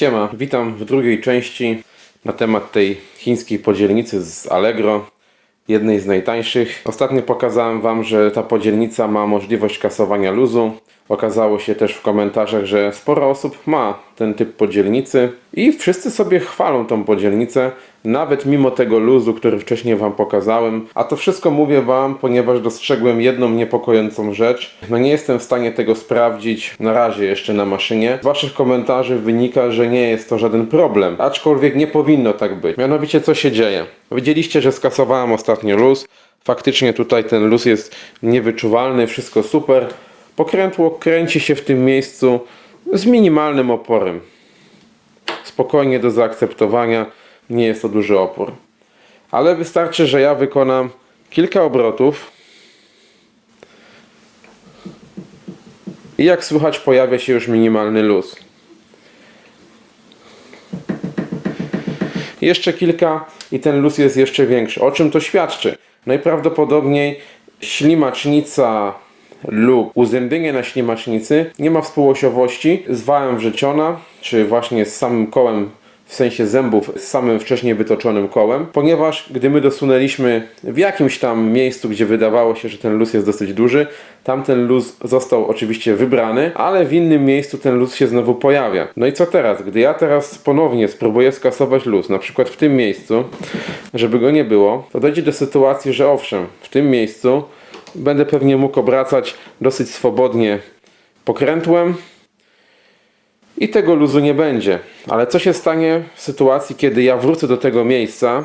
Siema, witam w drugiej części na temat tej chińskiej podzielnicy z Allegro, jednej z najtańszych. Ostatnio pokazałem Wam, że ta podzielnica ma możliwość kasowania luzu. Okazało się też w komentarzach, że sporo osób ma ten typ podzielnicy i wszyscy sobie chwalą tą podzielnicę, nawet mimo tego luzu, który wcześniej Wam pokazałem. A to wszystko mówię Wam, ponieważ dostrzegłem jedną niepokojącą rzecz. No nie jestem w stanie tego sprawdzić na razie jeszcze na maszynie. Z Waszych komentarzy wynika, że nie jest to żaden problem, aczkolwiek nie powinno tak być. Mianowicie co się dzieje? Widzieliście, że skasowałem ostatnio luz. Faktycznie tutaj ten luz jest niewyczuwalny, wszystko super. Pokrętło kręci się w tym miejscu z minimalnym oporem. Spokojnie do zaakceptowania, nie jest to duży opór. Ale wystarczy, że ja wykonam kilka obrotów i jak słychać pojawia się już minimalny luz. Jeszcze kilka i ten luz jest jeszcze większy. O czym to świadczy? Najprawdopodobniej ślimacznica lub uzębienie na ślimacznicy nie ma współosiowości z wałem wrzeciona, czy właśnie z samym kołem w sensie zębów z samym wcześniej wytoczonym kołem, ponieważ gdy my dosunęliśmy w jakimś tam miejscu, gdzie wydawało się, że ten luz jest dosyć duży, tamten luz został oczywiście wybrany, ale w innym miejscu ten luz się znowu pojawia. No i co teraz? Gdy ja teraz ponownie spróbuję skasować luz, na przykład w tym miejscu, żeby go nie było, to dojdzie do sytuacji, że owszem, w tym miejscu będę pewnie mógł obracać dosyć swobodnie pokrętłem, i tego luzu nie będzie. Ale co się stanie w sytuacji, kiedy ja wrócę do tego miejsca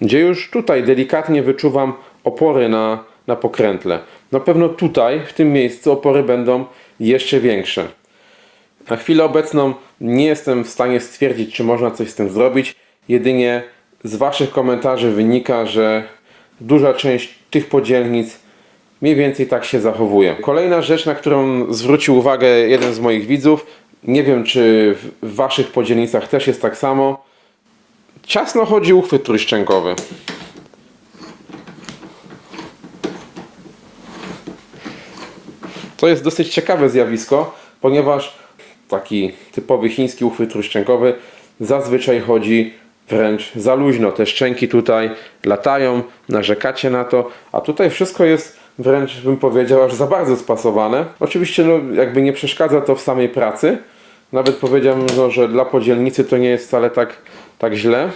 gdzie już tutaj delikatnie wyczuwam opory na, na pokrętle. Na pewno tutaj, w tym miejscu opory będą jeszcze większe. Na chwilę obecną nie jestem w stanie stwierdzić, czy można coś z tym zrobić. Jedynie z Waszych komentarzy wynika, że duża część tych podzielnic mniej więcej tak się zachowuje. Kolejna rzecz, na którą zwrócił uwagę jeden z moich widzów, nie wiem czy w Waszych podzielnicach też jest tak samo, ciasno chodzi uchwyt trójszczękowy. To jest dosyć ciekawe zjawisko, ponieważ taki typowy chiński uchwyt trójszczękowy zazwyczaj chodzi wręcz za luźno. Te szczęki tutaj latają, narzekacie na to, a tutaj wszystko jest wręcz bym powiedział aż za bardzo spasowane. Oczywiście no, jakby nie przeszkadza to w samej pracy. Nawet powiedziałbym, no, że dla podzielnicy to nie jest wcale tak, tak źle,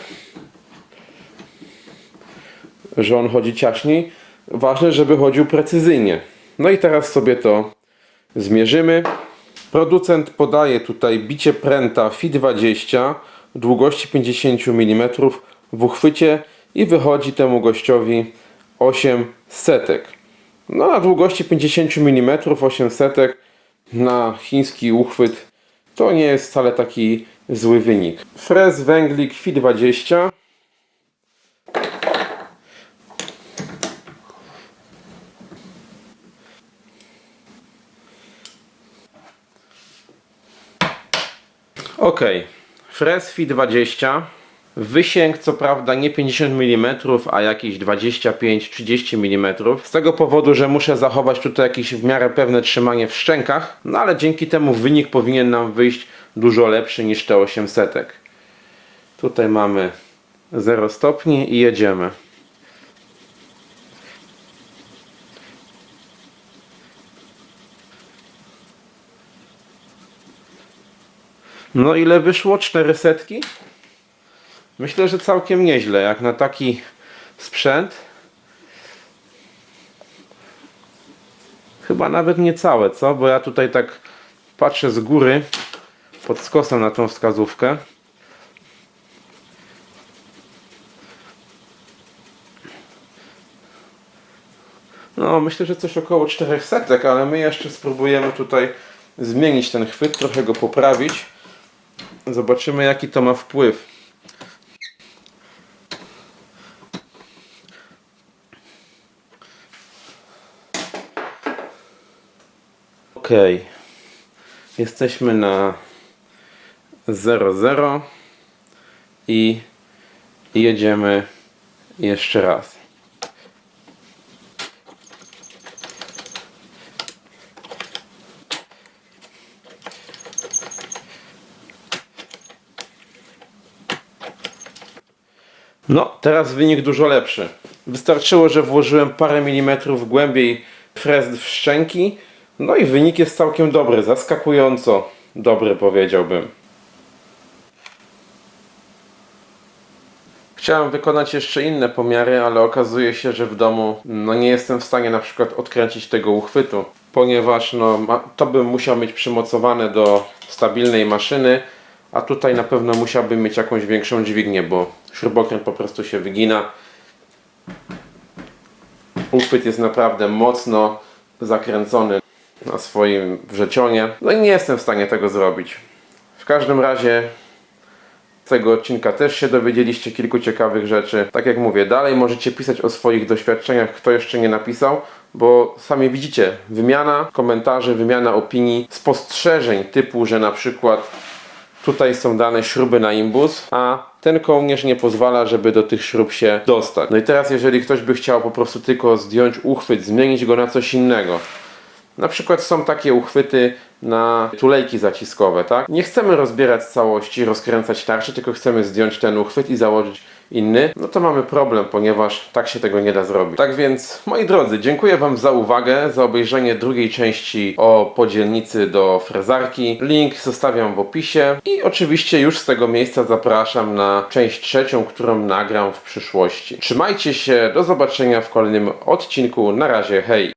że on chodzi ciaśniej. Ważne, żeby chodził precyzyjnie. No i teraz sobie to zmierzymy. Producent podaje tutaj bicie pręta FI20 długości 50 mm w uchwycie i wychodzi temu gościowi 8 setek. No na długości 50 mm 800 na chiński uchwyt. To nie jest wcale taki zły wynik. Frez węglik FI20 Ok, frez FI20 Wysięg co prawda nie 50 mm, a jakieś 25-30 mm. Z tego powodu, że muszę zachować tutaj jakieś w miarę pewne trzymanie w szczękach, no ale dzięki temu wynik powinien nam wyjść dużo lepszy niż te 800. Tutaj mamy 0 stopni i jedziemy. No ile wyszło? 4 setki? Myślę, że całkiem nieźle, jak na taki sprzęt. Chyba nawet nie całe, co? Bo ja tutaj tak patrzę z góry pod skosem na tą wskazówkę. No, myślę, że coś około 400, ale my jeszcze spróbujemy tutaj zmienić ten chwyt, trochę go poprawić. Zobaczymy, jaki to ma wpływ. Ok. Jesteśmy na 00 i jedziemy jeszcze raz. No, teraz wynik dużo lepszy. Wystarczyło, że włożyłem parę milimetrów głębiej frezd w szczęki, no i wynik jest całkiem dobry, zaskakująco dobry powiedziałbym. Chciałem wykonać jeszcze inne pomiary, ale okazuje się, że w domu no nie jestem w stanie na przykład odkręcić tego uchwytu, ponieważ no, to bym musiał mieć przymocowane do stabilnej maszyny, a tutaj na pewno musiałbym mieć jakąś większą dźwignię, bo śrubokręt po prostu się wygina. Uchwyt jest naprawdę mocno zakręcony na swoim wrzecionie. No i nie jestem w stanie tego zrobić. W każdym razie tego odcinka też się dowiedzieliście kilku ciekawych rzeczy. Tak jak mówię, dalej możecie pisać o swoich doświadczeniach, kto jeszcze nie napisał, bo sami widzicie, wymiana komentarzy, wymiana opinii, spostrzeżeń typu, że na przykład tutaj są dane śruby na imbus, a ten kołnierz nie pozwala, żeby do tych śrub się dostać. No i teraz jeżeli ktoś by chciał po prostu tylko zdjąć uchwyt, zmienić go na coś innego, na przykład są takie uchwyty na tulejki zaciskowe, tak? Nie chcemy rozbierać całości, rozkręcać tarczy, tylko chcemy zdjąć ten uchwyt i założyć inny. No to mamy problem, ponieważ tak się tego nie da zrobić. Tak więc, moi drodzy, dziękuję Wam za uwagę, za obejrzenie drugiej części o podzielnicy do frezarki. Link zostawiam w opisie i oczywiście już z tego miejsca zapraszam na część trzecią, którą nagram w przyszłości. Trzymajcie się, do zobaczenia w kolejnym odcinku. Na razie, hej!